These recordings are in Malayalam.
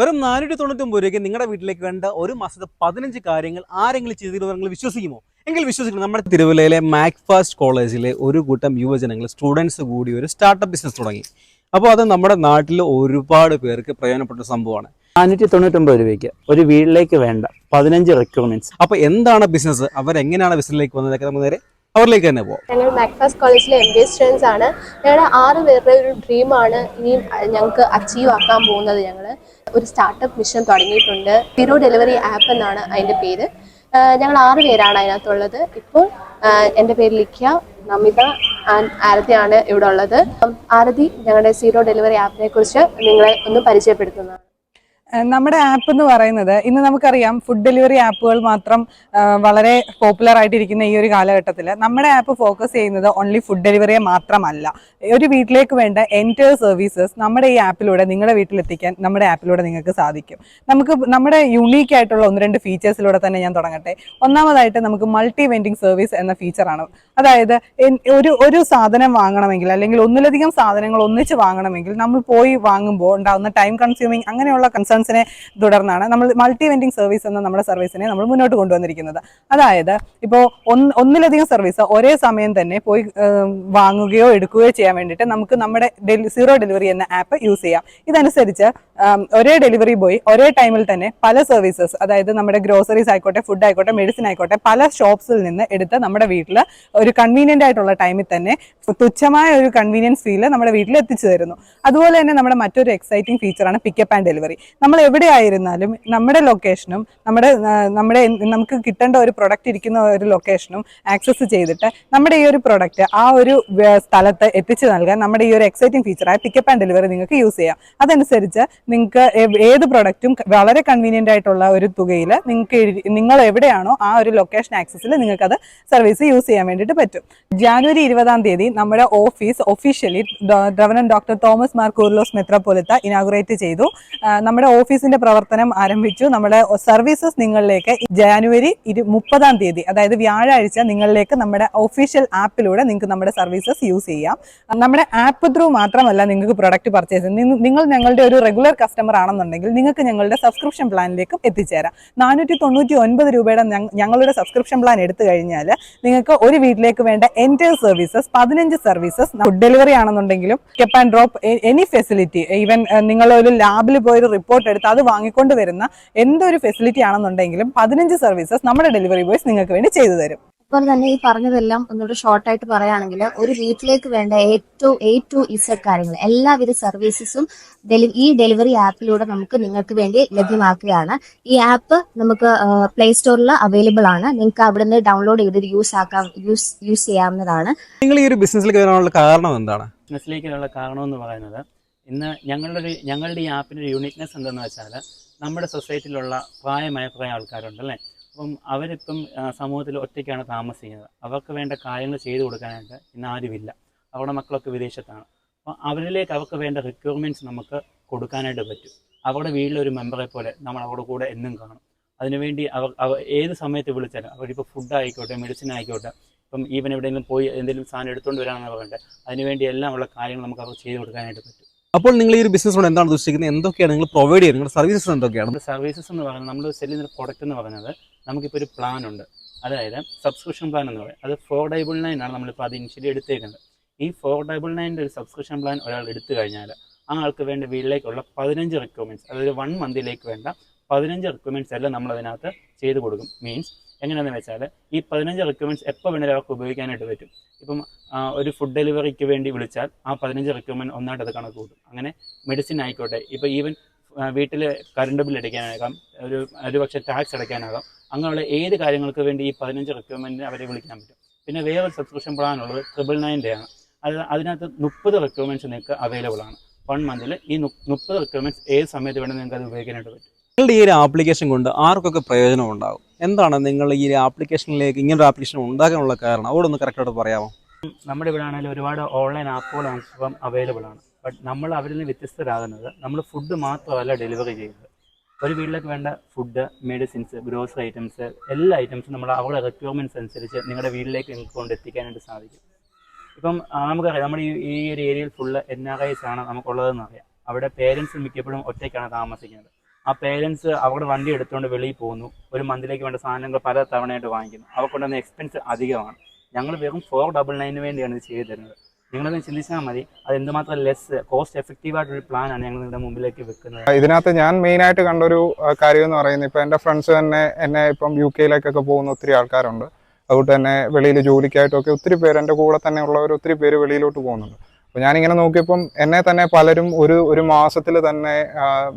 വെറും നാനൂറ്റി തൊണ്ണൂറ്റൊമ്പത് രൂപയ്ക്ക് നിങ്ങളുടെ വീട്ടിലേക്ക് വേണ്ട ഒരു മാസത്തെ പതിനഞ്ച് കാര്യങ്ങൾ ആരെങ്കിലും ചെയ്തിട്ട് നിങ്ങൾ വിശ്വസിക്കുമോ? എങ്കിൽ വിശ്വസിക്കണം. നമ്മുടെ തിരുവല്ലയിലെ മാക്ഫാസ്റ്റ് കോളേജിലെ ഒരു കൂട്ടം യുവജനങ്ങൾ സ്റ്റുഡൻസ് കൂടി ഒരു സ്റ്റാർട്ടപ്പ് ബിസിനസ് തുടങ്ങി. അപ്പോൾ അത് നമ്മുടെ നാട്ടിൽ ഒരുപാട് പേർക്ക് പ്രയോജനപ്പെട്ട സംഭവമാണ്. നാനൂറ്റി തൊണ്ണൂറ്റൊമ്പത് രൂപയ്ക്ക് ഒരു വീട്ടിലേക്ക് വേണ്ട പതിനഞ്ച് റിക്വയർമെന്റ്സ് അപ്പോൾ എന്താണ് ബിസിനസ് അവരെങ്ങനെയാണ് ബിസിനസ്സിലേക്ക് വന്നതൊക്കെ നമുക്ക് നേരെ അവരിലേക്ക് തന്നെ പോകാം ഞങ്ങൾ മാക്ഫാസ് കോളേജിലെ എം ബി സ്റ്റുഡൻസ് ആണ്. ഞങ്ങളുടെ ആറ് പേരുടെ ഒരു ഡ്രീമാണ് ഇനി ഞങ്ങൾക്ക് അച്ചീവ് ആക്കാൻ പോകുന്നത് ഞങ്ങൾ. ഒരു സ്റ്റാർട്ടപ്പ് മിഷൻ തുടങ്ങിയിട്ടുണ്ട്. സീറോ ഡെലിവറി ആപ്പ് എന്നാണ് അതിന്റെ പേര്. ഞങ്ങൾ ആറ് പേരാണ് അതിനകത്തുള്ളത്. ഇപ്പോൾ എന്റെ പേര് ലിഖ്യ നമിത ആൻഡ് ആരതിയാണ് ഇവിടെ ഉള്ളത്. ആരതി ഞങ്ങളുടെ സീറോ ഡെലിവറി ആപ്പിനെ കുറിച്ച് നിങ്ങളെ ഒന്ന് പരിചയപ്പെടുത്തുന്നതാണ്. നമ്മുടെ ആപ്പ് എന്ന് പറയുന്നത് ഇന്ന് നമുക്കറിയാം ഫുഡ് ഡെലിവറി ആപ്പുകൾ മാത്രം വളരെ പോപ്പുലർ ആയിട്ടിരിക്കുന്ന ഈ ഒരു കാലഘട്ടത്തിൽ. നമ്മുടെ ആപ്പ് ഫോക്കസ് ചെയ്യുന്നത് ഓൺലി ഫുഡ് ഡെലിവറിയെ മാത്രമല്ല. ഒരു വീട്ടിലേക്ക് വേണ്ട എന്റയർ സർവീസസ് നമ്മുടെ ഈ ആപ്പിലൂടെ നിങ്ങളുടെ വീട്ടിലെത്തിക്കാൻ നമ്മുടെ ആപ്പിലൂടെ നിങ്ങൾക്ക് സാധിക്കും. നമുക്ക് നമ്മുടെ യുണീക്ക് ആയിട്ടുള്ള ഒന്ന് രണ്ട് ഫീച്ചേഴ്സിലൂടെ തന്നെ ഞാൻ തുടങ്ങട്ടെ. ഒന്നാമതായിട്ട് നമുക്ക് മൾട്ടി വെൻഡിങ് സർവീസ് എന്ന ഫീച്ചറാണ് അതായത് ഒരു ഒരു സാധനം വാങ്ങണമെങ്കിൽ അല്ലെങ്കിൽ ഒന്നിലധികം സാധനങ്ങൾ ഒന്നിച്ച് വാങ്ങണമെങ്കിൽ നമ്മൾ പോയി വാങ്ങുമ്പോൾ ഉണ്ടാകുന്ന ടൈം കൺസ്യൂമിങ് അങ്ങനെയുള്ള കൺസേൺസിനെ തുടർന്നാണ് നമ്മൾ മൾട്ടി വെൻഡിങ് സർവീസ് എന്ന നമ്മുടെ സർവീസിനെ നമ്മൾ മുന്നോട്ട് കൊണ്ടുവന്നിരിക്കുന്നത്. അതായത് ഇപ്പോൾ ഒന്ന് ഒന്നിലധികം സർവീസ് ഒരേ സമയം തന്നെ പോയി വാങ്ങുകയോ എടുക്കുകയോ ചെയ്യാൻ വേണ്ടിയിട്ട് നമുക്ക് നമ്മുടെ സീറോ ഡെലിവറി എന്ന ആപ്പ് യൂസ് ചെയ്യാം. ഇതനുസരിച്ച് ഒരേ ഡെലിവറി ബോയ് ഒരേ ടൈമിൽ തന്നെ പല സർവീസസ് അതായത് നമ്മുടെ ഗ്രോസറീസ് ആയിക്കോട്ടെ ഫുഡ് ആയിക്കോട്ടെ മെഡിസിൻ ആയിക്കോട്ടെ പല ഷോപ്സിൽ നിന്ന് എടുത്ത് നമ്മുടെ വീട്ടിൽ ഒരു കൺവീനിയന്റ് ആയിട്ടുള്ള ടൈമിൽ തന്നെ തുച്ഛമായ ഒരു കൺവീനിയൻസ് ഫീൽ നമ്മുടെ വീട്ടിൽ എത്തിച്ചു തരുന്നു. അതുപോലെ തന്നെ നമ്മുടെ മറ്റൊരു എക്സൈറ്റിംഗ് ഫീച്ചറാണ് പിക്കപ്പ് ആൻഡ് ഡെലിവറി നമ്മൾ എവിടെ ആയിരുന്നാലും നമ്മുടെ ലൊക്കേഷനും നമ്മുടെ നമ്മുടെ നമുക്ക് കിട്ടേണ്ട ഒരു പ്രൊഡക്റ്റ് ഇരിക്കുന്ന ഒരു ലൊക്കേഷനും ആക്സസ് ചെയ്തിട്ട് നമ്മുടെ ഈ ഒരു പ്രൊഡക്റ്റ് ആ ഒരു സ്ഥലത്ത് എത്തിച്ചു നൽകാൻ നമ്മുടെ ഈ ഒരു എക്സൈറ്റിംഗ് ഫീച്ചറായ പിക്കപ്പ് ആൻഡ് ഡെലിവറി നിങ്ങൾക്ക് യൂസ് ചെയ്യാം. അതനുസരിച്ച് നിങ്ങൾക്ക് ഏത് പ്രൊഡക്റ്റും വളരെ കൺവീനിയന്റ് ആയിട്ടുള്ള ഒരു തുകയിൽ നിങ്ങൾക്ക് നിങ്ങൾ എവിടെയാണോ ആ ഒരു ലൊക്കേഷൻ ആക്സസിൽ നിങ്ങൾക്ക് അത് സർവീസ് യൂസ് ചെയ്യാൻ വേണ്ടിയിട്ട് പറ്റും. ജാനുവരി ഇരുപതാം തീയതി നമ്മുടെ ഓഫീസ് ഒഫീഷ്യലി ഡ്രവനൻ ഡോക്ടർ തോമസ് മാർ കൂർലോസ് മെത്രോപൊലിത്ത ഇനാഗുറേറ്റ് ചെയ്തു. നമ്മുടെ ഓഫീസിന്റെ പ്രവർത്തനം ആരംഭിച്ചു. നമ്മുടെ സർവീസസ് നിങ്ങളിലേക്ക് ജാനുവരി ഇരു മുപ്പതാം തീയതി അതായത് വ്യാഴാഴ്ച നിങ്ങളിലേക്ക് നമ്മുടെ ഒഫീഷ്യൽ ആപ്പിലൂടെ നിങ്ങൾക്ക് നമ്മുടെ സർവീസസ് യൂസ് ചെയ്യാം. നമ്മുടെ ആപ്പ് ത്രൂ മാത്രമല്ല നിങ്ങൾക്ക് പ്രൊഡക്റ്റ് പർച്ചേസ് നിങ്ങൾ ഞങ്ങളുടെ ഒരു റെഗുലർ കസ്റ്റമർ ആണെന്നുണ്ടെങ്കിൽ നിങ്ങൾക്ക് ഞങ്ങളുടെ സബ്സ്ക്രിപ്ഷൻ പ്ലാനിലേക്കും എത്തിച്ചേരാം. നാനൂറ്റി തൊണ്ണൂറ്റി ഒൻപത് രൂപയുടെ ഞങ്ങളുടെ സബ്സ്ക്രിപ്ഷൻ പ്ലാൻ എടുത്തു കഴിഞ്ഞാൽ നിങ്ങൾക്ക് ഒരു വീട്ടിലേക്ക് വേണ്ട എന്റയർ സർവീസസ് പതിനഞ്ച് സർവീസസ് ഫുഡ് ഡെലിവറി ആണെന്നുണ്ടെങ്കിലും cap and drop any facility even നിങ്ങൾ ഒരു ലാബിൽ പോയി ഒരു റിപ്പോർട്ട് എടുത്ത് അത് വാങ്ങിക്കൊണ്ട് വരുന്ന എന്തൊരു ഫെസിലിറ്റി ആണെന്നുണ്ടെങ്കിലും പതിനഞ്ച് സർവീസസ് നമ്മുടെ ഡെലിവറി ബോയ്സ് നിങ്ങൾക്ക് വേണ്ടി ചെയ്തു തരും. അതുപോലെ തന്നെ ഈ പറഞ്ഞതെല്ലാം ഒന്നുകൂടെ ഷോർട്ടായിട്ട് പറയുകയാണെങ്കിൽ ഒരു വീട്ടിലേക്ക് വേണ്ട ഏറ്റവും എ ടു ഇസഡ് കാര്യങ്ങൾ എല്ലാവിധ സർവീസസും ഈ ഡെലിവറി ആപ്പിലൂടെ നമുക്ക് നിങ്ങൾക്ക് വേണ്ടി ലഭ്യമാക്കുകയാണ്. ഈ ആപ്പ് നമുക്ക് പ്ലേ സ്റ്റോറിൽ അവൈലബിൾ ആണ്. നിങ്ങൾക്ക് അവിടെ നിന്ന് ഡൗൺലോഡ് ചെയ്ത് യൂസ് ആക്കാം യൂസ് യൂസ് ചെയ്യാവുന്നതാണ്. നിങ്ങൾ ഈ ഒരു ബിസിനസ്സിലേക്ക് വരാനുള്ള കാരണം എന്താണ്? ബിസിനസ്സിലേക്ക് വരാനുള്ള കാരണം എന്ന് പറയുന്നത് ഇന്ന് ഞങ്ങളുടെ ഞങ്ങളുടെ ഈ ആപ്പിന്റെ യൂണിക്നെസ് എന്തെന്ന് വെച്ചാൽ നമ്മുടെ സൊസൈറ്റിയിലുള്ള പ്രായമായ കുറേ ആൾക്കാരുണ്ട് അല്ലേ? അപ്പം അവരിപ്പം സമൂഹത്തിൽ ഒറ്റയ്ക്കാണ് താമസിക്കുന്നത്. അവർക്ക് വേണ്ട കാര്യങ്ങൾ ചെയ്തു കൊടുക്കാനായിട്ട് ഇന്ന് ആരുമില്ല. അവരുടെ മക്കളൊക്കെ വിദേശത്താണ്. അപ്പോൾ അവരിലേക്ക് അവർക്ക് വേണ്ട റിക്വയർമെന്റ്സ് നമുക്ക് കൊടുക്കാനായിട്ട് പറ്റും. അവരുടെ വീട്ടിലൊരു മെമ്പറെ പോലെ നമ്മൾ അവരുടെ കൂടെ എന്നും കാണും. അതിനുവേണ്ടി അവർ അവ ഏത് സമയത്ത് വിളിച്ചാലും അവരിപ്പോൾ ഫുഡ് ആയിക്കോട്ടെ മെഡിസിൻ ആയിക്കോട്ടെ ഇപ്പം ഈവൻ എവിടെയെങ്കിലും പോയി എന്തെങ്കിലും സാധനം എടുത്തുകൊണ്ട് വരാമെന്ന് പറയട്ടെ അതിനുവേണ്ടി എല്ലാം ഉള്ള കാര്യങ്ങൾ നമുക്ക് അവർ ചെയ്തു കൊടുക്കാനായിട്ട് പറ്റും. അപ്പോൾ നിങ്ങൾ ഈ ഒരു ബിസിനസ് എന്താണ് ഉദ്ദേശിക്കുന്നത്? എന്തൊക്കെയാണ് നിങ്ങൾ പ്രൊവൈഡ് ചെയ്യുന്നത്? നിങ്ങളുടെ സർവീസസ് എന്തൊക്കെയാണ്? സർവീസസ് എന്ന് പറയുന്നത് നമ്മൾ സെല്ലുന്ന പ്രൊഡക്റ്റ് എന്ന് പറയുന്നത് നമുക്കിപ്പോൾ ഒരു പ്ലാൻ ഉണ്ട്. അതായത് സബ്സ്ക്രിപ്ഷൻ പ്ലാൻ എന്ന് പറയും. അത് ഫോർ ഡബിൾ നയൻ ആണ് നമ്മളിപ്പോൾ അത് ഇനിഷ്യലി എടുത്തേക്കുന്നത്. ഈ ഫോർ ഡബിൾ നയന്റെ ഒരു സബ്സ്ക്രിപ്ഷൻ പ്ലാൻ ഒരാൾ എടുത്തു കഴിഞ്ഞാൽ ആ ആൾക്ക് വേണ്ട വീട്ടിലേക്കുള്ള പതിനഞ്ച് റിക്വയർമെന്റ്സ് അതായത് വൺ മന്തിലേക്ക് വേണ്ട പതിനഞ്ച് റിക്വയർമെന്റ്സ് എല്ലാം നമ്മൾ അതിനകത്ത് ചെയ്ത് കൊടുക്കും. മീൻസ് എങ്ങനെയാണെന്ന് വെച്ചാൽ ഈ പതിനഞ്ച് റിക്വയർമെന്റ്സ് എപ്പോൾ വേണേലും അവർക്ക് ഉപയോഗിക്കാനായിട്ട് പറ്റും. ഇപ്പം ഒരു ഫുഡ് ഡെലിവറിക്ക് വേണ്ടി വിളിച്ചാൽ ആ പതിനഞ്ച് റിക്വയർമെന്റ് ഒന്നായിട്ട് അത് കണക്ക് കൂട്ടും. അങ്ങനെ മെഡിസിൻ ആയിക്കോട്ടെ ഇപ്പോൾ ഈവൻ വീട്ടിൽ കറണ്ട് ബിൽ അടിക്കാനാകാം ഒരു ഒരു പക്ഷേ ടാക്സ് അടയ്ക്കാനാകാം അങ്ങനെയുള്ള ഏത് കാര്യങ്ങൾക്ക് വേണ്ടി ഈ പതിനഞ്ച് റിക്വയർമെന്റിന് അവരെ വിളിക്കാൻ പറ്റും. പിന്നെ വേറൊരു സബ്സ്ക്രിപ്ഷൻ പ്ലാൻ ഉള്ളത് ട്രിപ്പിൾ നയന്റെ ആണ്. അത് അതിനകത്ത് മുപ്പത് റിക്വയർമെന്റ്സ് നിങ്ങൾക്ക് അവൈലബിൾ ആണ്. വൺ മന്തിൽ ഈ മുപ്പത് റിക്വയർമെന്റ്സ് ഏത് സമയത്ത് വേണമെങ്കിൽ നിങ്ങൾക്ക് അത് ഉപയോഗിക്കാനായിട്ട് പറ്റും. നിങ്ങളുടെ ഈ ഒരു ആപ്ലിക്കേഷൻ കൊണ്ട് ആർക്കൊക്കെ പ്രയോജനം ഉണ്ടാകും? എന്താണ് നിങ്ങൾ ഈ ആപ്ലിക്കേഷനിലേക്ക് ഇങ്ങനെ ഒരു ആപ്ലിക്കേഷൻ ഉണ്ടാക്കാനുള്ള കാരണം? അവിടെ ഒന്ന് കറക്റ്റായിട്ട് പറയാമോ? നമ്മുടെ ഇവിടെ ആണെങ്കിൽ ഒരുപാട് ഓൺലൈൻ ആപ്പുകൾ നമുക്കിപ്പം അവൈലബിൾ ആണ്. ബട്ട് നമ്മൾ അവരിൽ നിന്ന് വ്യത്യസ്തരാകുന്നത് നമ്മൾ ഫുഡ് മാത്രമല്ല ഡെലിവറി ചെയ്യുന്നത്. ഒരു വീട്ടിലേക്ക് വേണ്ട ഫുഡ് മെഡിസിൻസ് ഗ്രോസറി ഐറ്റംസ് എല്ലാ ഐറ്റംസും നമ്മൾ അവരുടെ റിക്വയർമെന്റ്സ് അനുസരിച്ച് നിങ്ങളുടെ വീട്ടിലേക്ക് നിങ്ങൾക്ക് കൊണ്ടെത്തിക്കാനായിട്ട് സാധിക്കും. ഇപ്പം നമുക്കറിയാം നമ്മുടെ ഈ ഈ ഒരു ഏരിയയിൽ ഫുള്ള് എൻ ആർ ഐസ് ആണ് നമുക്കുള്ളതെന്ന് അറിയാം. അവിടെ പേരൻസ് മിക്കപ്പോഴും ഒറ്റയ്ക്കാണ് താമസിക്കുന്നത്. ആ പേരൻസ് അവിടെ വണ്ടി എടുത്തുകൊണ്ട് വെളിയിൽ പോകുന്നു. ഒരു മന്തിലേക്ക് വേണ്ട സാധനങ്ങൾ പല തവണയായിട്ട് വാങ്ങിക്കുന്നു. അവ കൊണ്ടുവന്ന എക്സ്പെൻസ് അധികമാണ്. ഞങ്ങൾ വെറും ഫോർ ഡബിൾ നയന് വേണ്ടിയാണ് ഇത് ചെയ്തു തരുന്നത്. നിങ്ങളൊന്ന് ചിന്തിച്ചാൽ മതി അത് എന്തുമാത്രം ലെസ് കോസ്റ്റ് എഫക്റ്റീവ് ആയിട്ടൊരു പ്ലാനാണ് ഞങ്ങൾ നിങ്ങളുടെ മുമ്പിലേക്ക് വെക്കുന്നത്. ഇതിനകത്ത് ഞാൻ മെയിൻ ആയിട്ട് കണ്ടൊരു കാര്യം എന്ന് പറയുന്നത് ഇപ്പം എന്റെ ഫ്രണ്ട്സ് തന്നെ എന്നെ ഇപ്പം യു കെയിലേക്കൊക്കെ പോകുന്ന ഒത്തിരി ആൾക്കാരുണ്ട്. അതുകൊണ്ട് തന്നെ വെളിയിൽ ജോലിക്കായിട്ടൊക്കെ ഒത്തിരി പേര് എന്റെ കൂടെ തന്നെ ഉള്ളവർ ഒത്തിരി പേര് വെളിയിലോട്ട് പോകുന്നുണ്ട്. അപ്പോൾ ഞാനിങ്ങനെ നോക്കിയപ്പം എന്നെ തന്നെ പലരും ഒരു ഒരു മാസത്തിൽ തന്നെ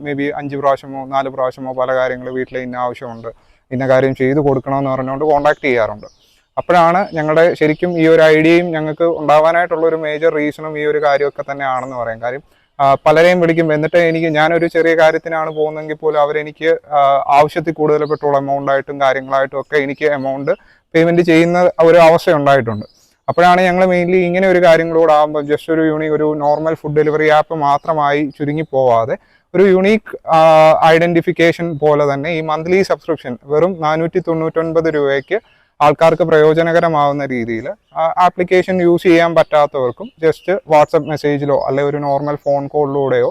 മേ ബി അഞ്ച് പ്രാവശ്യമോ നാല് പ്രാവശ്യമോ പല കാര്യങ്ങൾ വീട്ടിൽ ഇന്ന ആവശ്യമുണ്ട് ഇന്ന കാര്യം ചെയ്തു കൊടുക്കണമെന്ന് പറഞ്ഞുകൊണ്ട് കോൺടാക്ട് ചെയ്യാറുണ്ട്. അപ്പോഴാണ് ഞങ്ങളുടെ ശരിക്കും ഈ ഒരു ഐഡിയയും ഞങ്ങൾക്ക് ഉണ്ടാവാനായിട്ടുള്ള ഒരു മേജർ റീസണും ഈ ഒരു കാര്യമൊക്കെ തന്നെയാണെന്ന് പറയാം. കാര്യം പലരെയും വിളിക്കും എന്നിട്ട് എനിക്ക് ഞാനൊരു ചെറിയ കാര്യത്തിനാണ് പോകുന്നതെങ്കിൽ പോലും അവരെനിക്ക് ആവശ്യത്തിൽ കൂടുതൽ പെട്രോൾ എമൗണ്ട് ആയിട്ടും കാര്യങ്ങളായിട്ടും ഒക്കെ എനിക്ക് എമൗണ്ട് പേയ്മെന്റ് ചെയ്യുന്ന ഒരു അവസ്ഥ ഉണ്ടായിട്ടുണ്ട്. അപ്പോഴാണ് ഞങ്ങൾ മെയിൻലി ഇങ്ങനെ ഒരു കാര്യങ്ങളോട് ആകുമ്പോൾ ജസ്റ്റ് ഒരു യൂണിക് ഒരു നോർമൽ ഫുഡ് ഡെലിവറി ആപ്പ് മാത്രമായി ചുരുങ്ങി പോവാതെ ഒരു യുണീക്ക് ഐഡന്റിഫിക്കേഷൻ പോലെ തന്നെ ഈ മന്ത്ലി സബ്സ്ക്രിപ്ഷൻ വെറും നാനൂറ്റി തൊണ്ണൂറ്റൊൻപത് രൂപയ്ക്ക് ആൾക്കാർക്ക് പ്രയോജനകരമാവുന്ന രീതിയിൽ ആപ്ലിക്കേഷൻ യൂസ് ചെയ്യാൻ പറ്റാത്തവർക്കും ജസ്റ്റ് വാട്സപ്പ് മെസ്സേജിലോ അല്ലെ ഒരു നോർമൽ ഫോൺ കോളിലൂടെയോ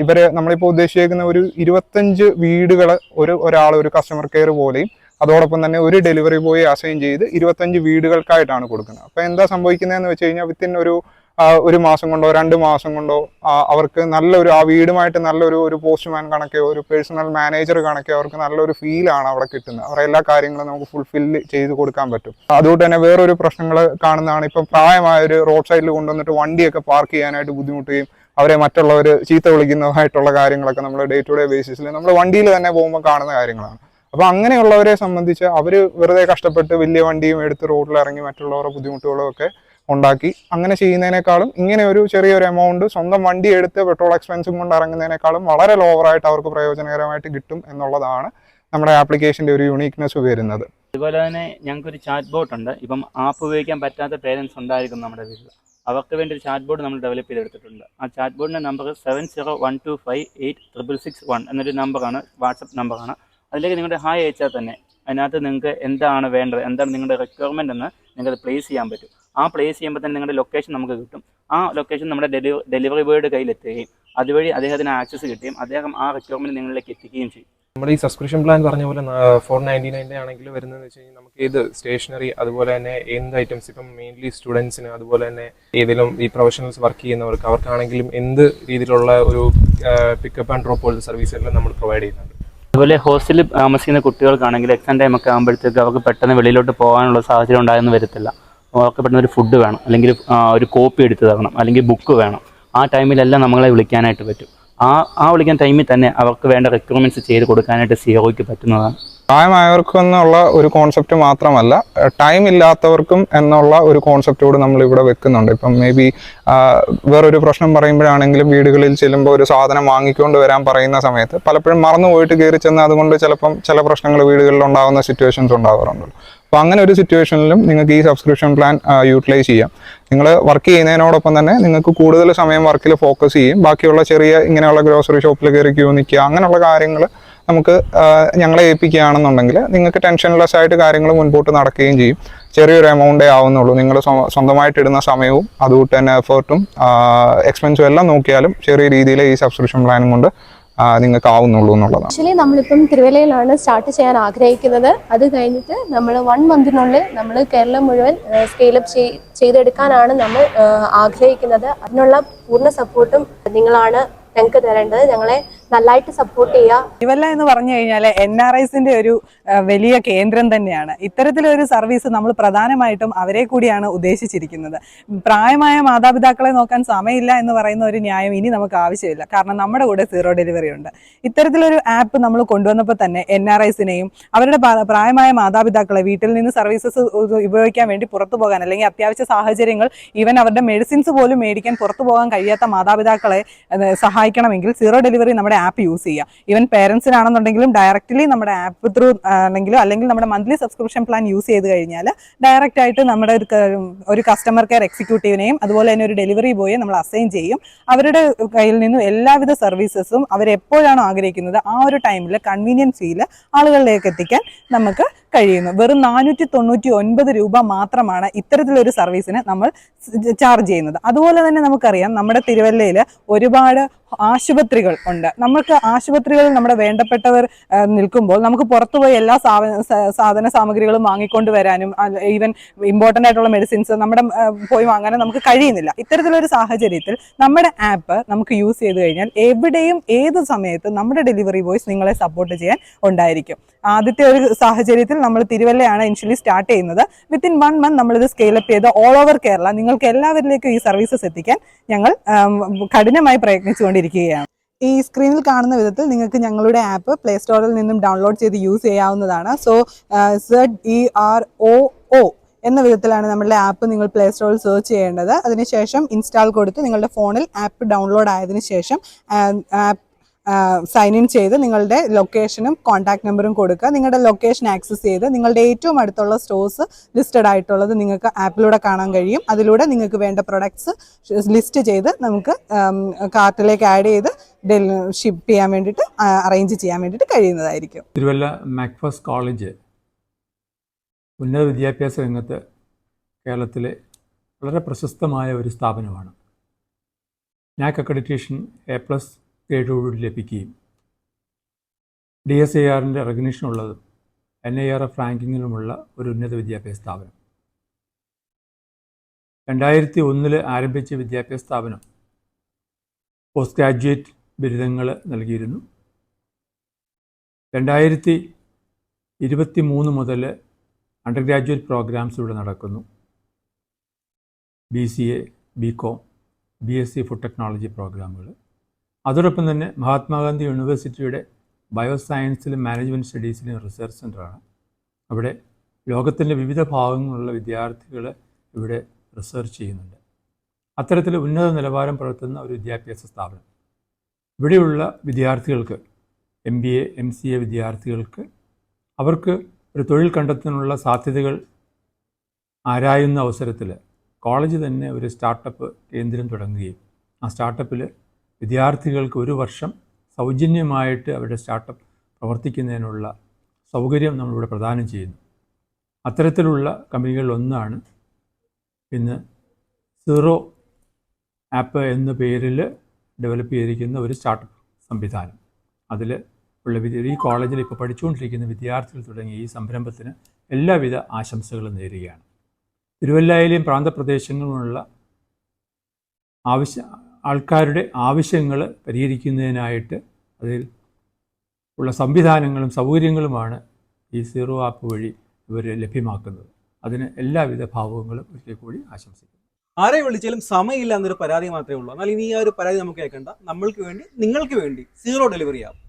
ഇവർ നമ്മളിപ്പോൾ ഉദ്ദേശിക്കുന്ന ഒരു ഇരുപത്തഞ്ച് വീടുകൾ ഒരു ഒരാൾ ഒരു കസ്റ്റമർ കെയർ പോലെയും അതോടൊപ്പം തന്നെ ഒരു ഡെലിവറി ബോയ് അസൈൻ ചെയ്ത് ഇരുപത്തഞ്ച് വീടുകൾക്കായിട്ടാണ് കൊടുക്കുന്നത്. അപ്പോൾ എന്താ സംഭവിക്കുന്നതെന്ന് വെച്ച് കഴിഞ്ഞാൽ വിത്തിൻ ഒരു ഒരു മാസം കൊണ്ടോ രണ്ട് മാസം കൊണ്ടോ അവർക്ക് നല്ലൊരു ആ വീടുമായിട്ട് നല്ലൊരു ഒരു പോസ്റ്റ്മാൻ കണക്കോ ഒരു പേഴ്സണൽ മാനേജർ കണക്കോ അവർക്ക് നല്ലൊരു ഫീലാണ് അവിടെ കിട്ടുന്നത്. അവരുടെ എല്ലാ കാര്യങ്ങളും നമുക്ക് ഫുൾഫിൽ ചെയ്ത് കൊടുക്കാൻ പറ്റും. അതുകൊണ്ട് തന്നെ വേറൊരു പ്രശ്നങ്ങൾ കാണുന്നതാണ് ഇപ്പം പ്രായമായ ഒരു റോഡ് സൈഡിൽ കൊണ്ടുവന്നിട്ട് വണ്ടിയൊക്കെ പാർക്ക് ചെയ്യാനായിട്ട് ബുദ്ധിമുട്ടുകയും അവരെ മറ്റുള്ളവർ ചീത്ത വിളിക്കുന്നതായിട്ടുള്ള കാര്യങ്ങളൊക്കെ നമ്മൾ ഡേ ടു ഡേ ബേസിസിൽ നമ്മൾ വണ്ടിയിൽ തന്നെ പോകുമ്പോൾ കാണുന്ന കാര്യങ്ങളാണ്. അപ്പൊ അങ്ങനെയുള്ളവരെ സംബന്ധിച്ച് അവർ വെറുതെ കഷ്ടപ്പെട്ട് വലിയ വണ്ടിയും എടുത്ത് റോഡിൽ ഇറങ്ങി മറ്റുള്ളവരുടെ ബുദ്ധിമുട്ടുകളും ഒക്കെ ഉണ്ടാക്കി. അങ്ങനെ ചെയ്യുന്നതിനേക്കാളും ഇങ്ങനെ ഒരു ചെറിയൊരു എമൗണ്ട് സ്വന്തം വണ്ടി എടുത്ത് പെട്രോൾ എക്സ്പെൻസും കൊണ്ട് ഇറങ്ങുന്നതിനേക്കാളും വളരെ ലോവറായിട്ട് അവർക്ക് പ്രയോജനകരമായിട്ട് കിട്ടും എന്നുള്ളതാണ് നമ്മുടെ ആപ്ലിക്കേഷന്റെ ഒരു യുണീക്നെസ് വരുന്നത്. അതുപോലെ തന്നെ ഞങ്ങൾക്കൊരു ചാറ്റ് ബോട്ട് ഉണ്ട്. ഇപ്പം ആപ്പ് ഉപയോഗിക്കാൻ പറ്റാത്ത പേരൻസ് ഉണ്ടായിരിക്കും നമ്മുടെ വീട്ടിൽ. അവർക്ക് വേണ്ടി ഒരു ചാറ്റ് ബോർഡ് നമ്മൾ ഡെവലപ്പ് ചെയ്തെടുത്തിട്ടുണ്ട്. ആ ചാറ്റ് ബോർഡിന്റെ number seven zero one two five eight triple six one എന്നൊരു നമ്പറാണ് വാട്സപ്പ് നമ്പറാണ് അതിലേക്ക് നിങ്ങളുടെ ഹായ് അയച്ചാൽ തന്നെ അതിനകത്ത് നിങ്ങൾക്ക് എന്താണ് വേണ്ടത് എന്താണ് നിങ്ങളുടെ റിക്വയർമെന്റ് എന്ന് നിങ്ങൾക്ക് പ്ലേസ് ചെയ്യാൻ പറ്റും. ആ പ്ലേസ് ചെയ്യുമ്പോൾ തന്നെ നിങ്ങളുടെ ലൊക്കേഷൻ നമുക്ക് കിട്ടും. ആ ലൊക്കേഷൻ നമ്മുടെ ഡെലിവറി ഡെലിവറി ബോയുടെ കയ്യിൽ എത്തുകയും അതുവഴി അദ്ദേഹത്തിന് ആക്സസ് കിട്ടുകയും അദ്ദേഹം ആ റിക്വയർമെന്റ് നിങ്ങളിലേക്ക് എത്തിക്കുകയും ചെയ്യും. നമ്മുടെ ഈ സബ്സ്ക്രിപ്ഷൻ പ്ലാൻ പറഞ്ഞ പോലെ ഫോർ നയന്റി നയന്റെ ആണെങ്കിൽ വരുന്നതെന്ന് വെച്ച് കഴിഞ്ഞാൽ നമുക്ക് ഏത് സ്റ്റേഷനറി അതുപോലെ തന്നെ എന്ത് ഐറ്റംസ് ഇപ്പം മെയിൻലി സ്റ്റുഡൻസിന് അതുപോലെ തന്നെ ഏതെങ്കിലും ഈ പ്രൊഫഷണൽസ് വർക്ക് ചെയ്യുന്നവർക്ക് അവർക്കാണെങ്കിലും എന്ത് രീതിയിലുള്ള ഒരു പിക്കപ്പ് ആൻഡ് ഡ്രോപ്പ് പോലത്തെ സർവീസ് എല്ലാം നമ്മൾ പ്രൊവൈഡ് ചെയ്യുന്നുണ്ട്. അതുപോലെ ഹോസ്റ്റലിൽ താമസിക്കുന്ന കുട്ടികൾക്കാണെങ്കിൽ എക്സാം ടൈം ഒക്കെ ആകുമ്പോഴത്തേക്ക് അവർക്ക് പെട്ടെന്ന് വെളിയിലോട്ട് പോകാനുള്ള സാഹചര്യം ഉണ്ടായെന്ന് വരത്തില്ല. അവർക്ക് പെട്ടെന്ന് ഒരു ഫുഡ് വേണം അല്ലെങ്കിൽ ഒരു കോപ്പി എടുത്ത് തരണം അല്ലെങ്കിൽ ബുക്ക് വേണം. ആ ടൈമിലെല്ലാം നമ്മളെ വിളിക്കാനായിട്ട് പറ്റും. ആ ആ വിളിക്കാൻ ടൈമിൽ തന്നെ അവർക്ക് വേണ്ട റിക്വയർമെന്റ്സ് ചെയ്ത് കൊടുക്കാനായിട്ട് സി ഒക്ക് പറ്റുന്നതാണ്. പ്രായമായവർക്കും എന്നുള്ള ഒരു കോൺസെപ്റ്റ് മാത്രമല്ല ടൈം ഇല്ലാത്തവർക്കും എന്നുള്ള ഒരു കോൺസെപ്റ്റോട് നമ്മൾ ഇവിടെ വെക്കുന്നുണ്ട്. ഇപ്പം മേ ബി വേറൊരു പ്രശ്നം പറയുമ്പോഴാണെങ്കിലും വീടുകളിൽ ചെല്ലുമ്പോൾ ഒരു സാധനം വാങ്ങിക്കൊണ്ട് വരാൻ പറയുന്ന സമയത്ത് പലപ്പോഴും മറന്നു പോയിട്ട് കയറി ചെന്ന് അതുകൊണ്ട് ചിലപ്പം ചില പ്രശ്നങ്ങൾ വീടുകളിൽ ഉണ്ടാകുന്ന സിറ്റുവേഷൻസ് ഉണ്ടാകാറുണ്ടല്ലോ അപ്പോൾ അങ്ങനെ ഒരു സിറ്റുവേഷനിലും നിങ്ങൾക്ക് ഈ സബ്സ്ക്രിപ്ഷൻ പ്ലാൻ യൂട്ടിലൈസ് ചെയ്യാം. നിങ്ങൾ വർക്ക് ചെയ്യുന്നതിനോടൊപ്പം തന്നെ നിങ്ങൾക്ക് കൂടുതൽ സമയം വർക്കിൽ ഫോക്കസ് ചെയ്യും. ബാക്കിയുള്ള ചെറിയ ഇങ്ങനെയുള്ള ഗ്രോസറി ഷോപ്പിൽ കയറി ക്യൂ നിൽക്കുക അങ്ങനെയുള്ള കാര്യങ്ങൾ നമുക്ക് ഞങ്ങളെ ഏൽപ്പിക്കുകയാണെന്നുണ്ടെങ്കിൽ നിങ്ങൾക്ക് ടെൻഷൻലെസ് ആയിട്ട് കാര്യങ്ങൾ മുൻപോട്ട് നടക്കുകയും ചെയ്യും. ചെറിയൊരു എമൗണ്ടേ ആവുന്നുള്ളൂ. നിങ്ങൾ സ്വന്തമായിട്ട് ഇടുന്ന സമയവും അതുകൊണ്ട് തന്നെ എഫേർട്ടും എക്സ്പെൻസും എല്ലാം നോക്കിയാലും ചെറിയ രീതിയിൽ ഈ സബ്സ്ക്രിപ്ഷൻ പ്ലാനും കൊണ്ട് നിങ്ങൾക്ക് ആവുന്നുള്ളൂ എന്നുള്ളതാണ്. ആക്ച്വലി നമ്മളിപ്പം തിരുവല്ലയിലാണ് സ്റ്റാർട്ട് ചെയ്യാൻ ആഗ്രഹിക്കുന്നത്. അത് കഴിഞ്ഞിട്ട് നമ്മൾ വൺ മന്തിനുള്ളിൽ നമ്മൾ കേരളം മുഴുവൻ സ്കെയിലപ്പ് ചെയ്തെടുക്കാനാണ് നമ്മൾ ആഗ്രഹിക്കുന്നത്. അതിനുള്ള പൂർണ സപ്പോർട്ടും നിങ്ങളാണ് ഞങ്ങൾക്ക് തരേണ്ടത്. ഞങ്ങളെ നല്ലതായിട്ട് സപ്പോർട്ട് ചെയ്യുക ഇവല്ല എന്ന് പറഞ്ഞു കഴിഞ്ഞാൽ എൻ ആർ ഐസിന്റെ ഒരു വലിയ കേന്ദ്രം തന്നെയാണ്. ഇത്തരത്തിലൊരു സർവീസ് നമ്മൾ പ്രധാനമായിട്ടും അവരെ കൂടിയാണ് ഉദ്ദേശിച്ചിരിക്കുന്നത്. പ്രായമായ മാതാപിതാക്കളെ നോക്കാൻ സമയമില്ല എന്ന് പറയുന്ന ഒരു ന്യായം ഇനി നമുക്ക് ആവശ്യമില്ല. കാരണം നമ്മുടെ കൂടെ സീറോ ഡെലിവറി ഉണ്ട്. ഇത്തരത്തിലൊരു ആപ്പ് നമ്മൾ കൊണ്ടുവന്നപ്പോൾ തന്നെ എൻ ആർ ഐസിനെയും അവരുടെ പ്രായമായ മാതാപിതാക്കളെ വീട്ടിൽ നിന്ന് സർവീസസ് ഉപയോഗിക്കാൻ വേണ്ടി പുറത്തു പോകാൻ അല്ലെങ്കിൽ അത്യാവശ്യ സാഹചര്യങ്ങൾ ഈവൻ അവരുടെ മെഡിസിൻസ് പോലും മേടിക്കാൻ പുറത്തു പോകാൻ കഴിയാത്ത മാതാപിതാക്കളെ സഹായിക്കണമെങ്കിൽ സീറോ ഡെലിവറി നമ്മുടെ ആപ്പ് യൂസ് ചെയ്യുക ഈവൻ പേരൻസിനാണെന്നുണ്ടെങ്കിലും ഡയറക്റ്റ്ലി നമ്മുടെ ആപ്പ് ത്രൂ ആണെങ്കിലും അല്ലെങ്കിൽ നമ്മുടെ മന്ത്ലി സബ്സ്ക്രിപ്ഷൻ പ്ലാൻ യൂസ് ചെയ്ത് കഴിഞ്ഞാൽ ഡയറക്റ്റ് ആയിട്ട് നമ്മുടെ ഒരു ഒരു കസ്റ്റമർ കെയർ എക്സിക്യൂട്ടീവിനെയും അതുപോലെ തന്നെ ഒരു ഡെലിവറി ബോയെ നമ്മൾ അസൈൻ ചെയ്യും. അവരുടെ കയ്യിൽ നിന്നും എല്ലാവിധ സർവീസസും അവരെപ്പോഴാണോ ആഗ്രഹിക്കുന്നത് ആ ഒരു ടൈമിൽ കൺവീനിയൻസ് ഫീൽ ആളുകളിലേക്ക് എത്തിക്കാൻ നമുക്ക് കഴിയുന്നു. വെറും നാനൂറ്റി തൊണ്ണൂറ്റി ഒൻപത് രൂപ മാത്രമാണ് ഇത്തരത്തിലൊരു സർവീസിന് നമ്മൾ ചാർജ് ചെയ്യുന്നത്. അതുപോലെ തന്നെ നമുക്കറിയാം നമ്മുടെ തിരുവല്ലയിൽ ഒരുപാട് ആശുപത്രികൾ ഉണ്ട്. നമുക്ക് ആശുപത്രികളിൽ നമ്മുടെ വേണ്ടപ്പെട്ടവർ നിൽക്കുമ്പോൾ നമുക്ക് പുറത്തു പോയി എല്ലാ സാധന സാമഗ്രികളും വാങ്ങിക്കൊണ്ട് വരാനും ഈവൻ ഇമ്പോർട്ടന്റ് ആയിട്ടുള്ള മെഡിസിൻസ് നമ്മുടെ പോയി വാങ്ങാനും നമുക്ക് കഴിയുന്നില്ല. ഇത്തരത്തിലൊരു സാഹചര്യത്തിൽ നമ്മുടെ ആപ്പ് നമുക്ക് യൂസ് ചെയ്ത് കഴിഞ്ഞാൽ എവിടെയും ഏത് സമയത്തും നമ്മുടെ ഡെലിവറി ബോയ്സ് നിങ്ങളെ സപ്പോർട്ട് ചെയ്യാൻ ഉണ്ടായിരിക്കും. ആദ്യത്തെ ഒരു സാഹചര്യത്തിൽ നമ്മൾ തിരുവല്ലയാണ് ഇനിഷ്യലി സ്റ്റാർട്ട് ചെയ്യുന്നത്. വിത്തിൻ വൺ മന്ത് നമ്മളിത് സ്കെയിലപ്പ് ചെയ്ത് ഓൾ ഓവർ കേരള നിങ്ങൾക്ക് എല്ലാവരിലേക്കും ഈ സർവീസസ് എത്തിക്കാൻ ഞങ്ങൾ കഠിനമായി പ്രയത്നിച്ചുകൊണ്ടിരിക്കുകയാണ്. ഈ സ്ക്രീനിൽ കാണുന്ന വിധത്തിൽ നിങ്ങൾക്ക് ഞങ്ങളുടെ ആപ്പ് പ്ലേ സ്റ്റോറിൽ നിന്നും ഡൗൺലോഡ് ചെയ്ത് യൂസ് ചെയ്യാവുന്നതാണ്. So Z E R O O എന്ന വിധത്തിലാണ് നമ്മളുടെ ആപ്പ് നിങ്ങൾ പ്ലേ സ്റ്റോറിൽ സെർച്ച് ചെയ്യേണ്ടത്. അതിനുശേഷം ഇൻസ്റ്റാൾ കൊടുത്ത് നിങ്ങളുടെ ഫോണിൽ ആപ്പ് ഡൗൺലോഡ് ആയതിനു ശേഷം ആപ്പ് സൈൻ ഇൻ ചെയ്ത് നിങ്ങളുടെ ലൊക്കേഷനും കോൺടാക്ട് നമ്പറും കൊടുക്കുക. നിങ്ങളുടെ ലൊക്കേഷൻ ആക്സസ് ചെയ്ത് നിങ്ങളുടെ ഏറ്റവും അടുത്തുള്ള സ്റ്റോഴ്സ് ലിസ്റ്റഡ് ആയിട്ടുള്ളത് നിങ്ങൾക്ക് ആപ്പിലൂടെ കാണാൻ കഴിയും. അതിലൂടെ നിങ്ങൾക്ക് വേണ്ട പ്രൊഡക്ട്സ് ലിസ്റ്റ് ചെയ്ത് നമുക്ക് കാർട്ടിലേക്ക് ആഡ് ചെയ്ത് ഷിപ്പ് ചെയ്യാൻ വേണ്ടിയിട്ട് അറേഞ്ച് ചെയ്യാൻ വേണ്ടിയിട്ട് കഴിയുന്നതായിരിക്കും. തിരുവല്ല മാക്ഫസ് കോളേജ് ഉന്നത വിദ്യാഭ്യാസ രംഗത്ത് കേരളത്തിലെ വളരെ പ്രശസ്തമായ ഒരു സ്ഥാപനമാണ്. നാക് അക്രഡിറ്റേഷൻ എ പ്ലസ് ഗ്രേഡോടുകൂടി ലഭിക്കുകയും. ഡി എസ് എ ആറിന്റെ റെക്കഗ്നീഷൻ ഉള്ളതും എൻ ഐ ആർ എഫ് റാങ്കിങ്ങിലുമുള്ള ഒരു ഉന്നത വിദ്യാഭ്യാസ സ്ഥാപനം. രണ്ടായിരത്തി ഒന്നിൽ ആരംഭിച്ച വിദ്യാഭ്യാസ സ്ഥാപനം പോസ്റ്റ് ഗ്രാജുവേറ്റ് ബിരുദങ്ങൾ നൽകിയിരുന്നു. രണ്ടായിരത്തി ഇരുപത്തി മൂന്ന് മുതൽ അണ്ടർ ഗ്രാജുവേറ്റ് പ്രോഗ്രാംസ് ഇവിടെ നടക്കുന്നു. B C A B com B S C food technology പ്രോഗ്രാമുകൾ അതോടൊപ്പം തന്നെ മഹാത്മാഗാന്ധി യൂണിവേഴ്സിറ്റിയുടെ ബയോസയൻസിലും മാനേജ്മെന്റ് സ്റ്റഡീസിലും റിസർച്ച് സെന്ററാണ് അവിടെ ലോകത്തിന്റെ വിവിധ ഭാഗങ്ങളിലുള്ള വിദ്യാർത്ഥികൾ ഇവിടെ റിസർച്ച് ചെയ്യുന്നുണ്ട്. അത്തരത്തിൽ ഉന്നത നിലവാരം പുലർത്തുന്ന ഒരു വിദ്യാഭ്യാസ സ്ഥാപനം. ഇവിടെയുള്ള വിദ്യാർത്ഥികൾക്ക് M B A M C A വിദ്യാർത്ഥികൾക്ക് അവർക്ക് ഒരു തൊഴിൽ കണ്ടെത്താനുള്ള സാധ്യതകൾ ആരായുന്ന അവസരത്തിൽ കോളേജ് തന്നെ ഒരു സ്റ്റാർട്ടപ്പ് കേന്ദ്രം തുടങ്ങുകയും ആ സ്റ്റാർട്ടപ്പിൽ വിദ്യാർത്ഥികൾക്ക് ഒരു വർഷം സൗജന്യമായിട്ട് അവരുടെ സ്റ്റാർട്ടപ്പ് പ്രവർത്തിക്കുന്നതിനുള്ള സൗകര്യം നമ്മളിവിടെ പ്രദാനം ചെയ്യുന്നു. അത്തരത്തിലുള്ള കമ്പനികളിൽ ഒന്നാണ് ഇന്ന് സീറോ ആപ്പ് എന്ന പേരിൽ ഡെവലപ്പ് ചെയ്തിരിക്കുന്ന ഒരു സ്റ്റാർട്ടപ്പ് സംവിധാനം. അതിൽ ഉള്ള ഈ കോളേജിൽ ഇപ്പോൾ പഠിച്ചുകൊണ്ടിരിക്കുന്ന വിദ്യാർത്ഥികൾ തുടങ്ങിയ ഈ സംരംഭത്തിന് എല്ലാവിധ ആശംസകളും നേരുകയാണ്. തിരുവല്ലയിലെയും പ്രാന്തപ്രദേശങ്ങളിലുള്ള ആവശ്യ ആൾക്കാരുടെ ആവശ്യങ്ങൾ പരിഹരിക്കുന്നതിനായിട്ട് അതിൽ ഉള്ള സംവിധാനങ്ങളും സൗകര്യങ്ങളുമാണ് ഈ സീറോ ആപ്പ് വഴി ഇവർ ലഭ്യമാക്കുന്നത്. അതിന് എല്ലാവിധ ഭാവങ്ങളും ഒരിക്കൽ കൂടി ആശംസിക്കുന്നു. ആരെ വിളിച്ചാലും സമയമില്ല എന്നൊരു പരാതി മാത്രമേ ഉള്ളൂ. എന്നാൽ ഇനി ആ ഒരു പരാതി നമുക്ക് കേൾക്കണ്ട. നമ്മൾക്ക് വേണ്ടി നിങ്ങൾക്ക് വേണ്ടി സീറോ ഡെലിവറി ആവും.